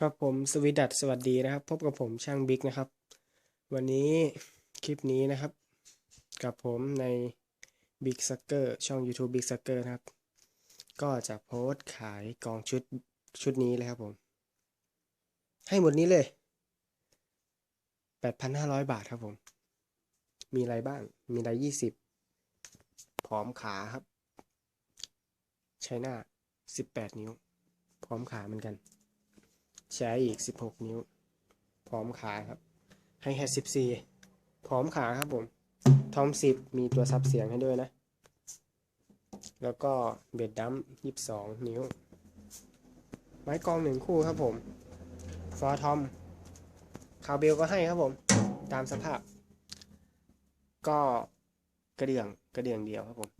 ครับผมสวีดัตสวัสดีนะครับ พบกับผมช่างบิ๊กนะครับ วันนี้คลิปนี้นะครับ กับผมใน Big Sucker ช่อง YouTube Big Sucker นะครับ ก็จะโพสต์ขายกองชุดชุดนี้เลยครับผม ให้หมดนี้เลย 8,500 บาทครับผม มีอะไรบ้าง มีอะไร20 พร้อมขาครับใช้หน้า 18 นิ้ว พร้อมขาเหมือนกัน ใช้อีก 16 นิ้ว พร้อมขาครับให้แค่14 พร้อมขาครับผม ทอม 10 มีตัวซับเสียงให้ด้วยนะ แล้วก็เบ็ดดัม22 นิ้ว ไม้กองหนึ่งคู่ครับผม ฟอร์ทอม คาวเบลก็ให้ครับผม ตามสภาพ ก็กระเดื่องกระเดื่องเดียวครับผม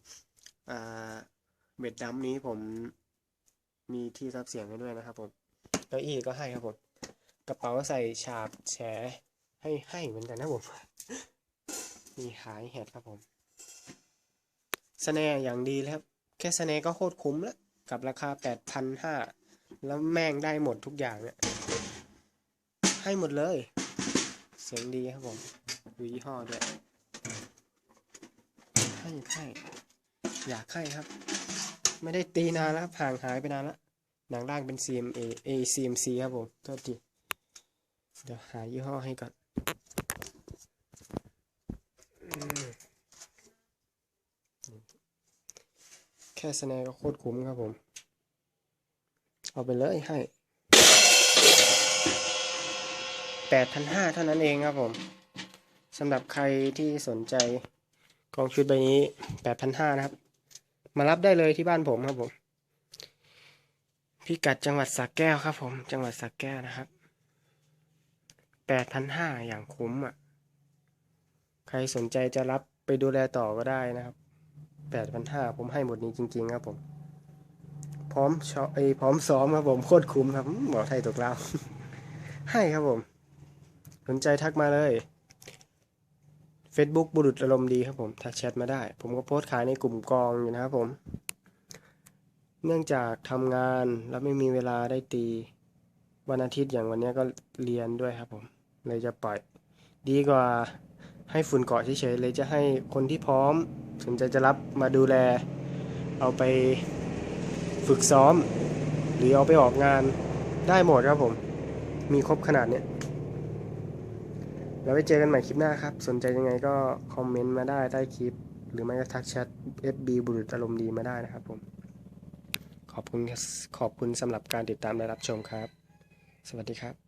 เบ็ดดัมนี้ผมมีที่ซับเสียงให้ด้วยนะครับผม เก้าอี้ก็ให้ครับผมกระเป๋าใส่ฉาบแฉให้ให้เหมือนกันนะผมมีขายแฮดครับผมสแนร์อย่างดีเลยครับ แค่สแนร์ก็โคตรคุ้มแล้ว กับราคาแปดพันห้าแล้วแม่งได้หมดทุกอย่างเนี่ยให้หมดเลย เสียงดีครับผมดูยี่ห้อด้วยให้ให้อยากให้ครับ ไม่ได้ตีนานแล้วครับห่างหายไปนานแล้ว หนังล่างเป็น CMA A CMC ครับผมโทษทีเดี๋ยวหายี่ห้อให้ก่อนอแค่สแนก็โคตรคุ้มครับผม เอาไปเลยให้แปดพันห้าเท่านั้นเองครับผมสำหรับใครที่สนใจกองชุดใบนี้แปดพันห้านะครับ มารับได้เลยที่บ้านผมครับผม พิกัดจังหวัดสระแก้วครับผม จังหวัดสระแก้วนะครับแปดพันห้าอย่างคุ้มอะ ใครสนใจจะรับไปดูแลต่อก็ได้นะครับแปดพันห้าผมให้หมดนี้จริง ๆ ครับผม พร้อมชอไอพร้อมซ้อมครับผมโคตรคุ้มครับหมอไทยตกแล้วให้ครับผม สนใจทักมาเลย Facebook บุรุษอารมณ์ดีครับผม ทักแชทมาได้ ผมก็โพสต์ขายในกลุ่มกองอยู่นะครับผม เนื่องจากทำงานแล้วไม่มีเวลาได้ตี วันอาทิตย์อย่างวันนี้ก็เรียนด้วยครับผม เลยจะปล่อย ดีกว่าให้ฝุ่นเกาะเฉยๆเลยจะให้คนที่พร้อมสนใจจะรับมาดูแล เอาไปฝึกซ้อม หรือเอาไปออกงานได้หมดครับผม มีครบขนาดเนี้ยแล้วไว้เจอกันใหม่คลิปหน้าครับ สนใจยังไงก็คอมเมนต์มาได้ใต้คลิป หรือไม่ก็ทักแชท FB บุรุษอารมณ์ดีมาได้นะครับผม ขอบคุณขอบคุณสำหรับการติดตามและรับชมครับ สวัสดีครับ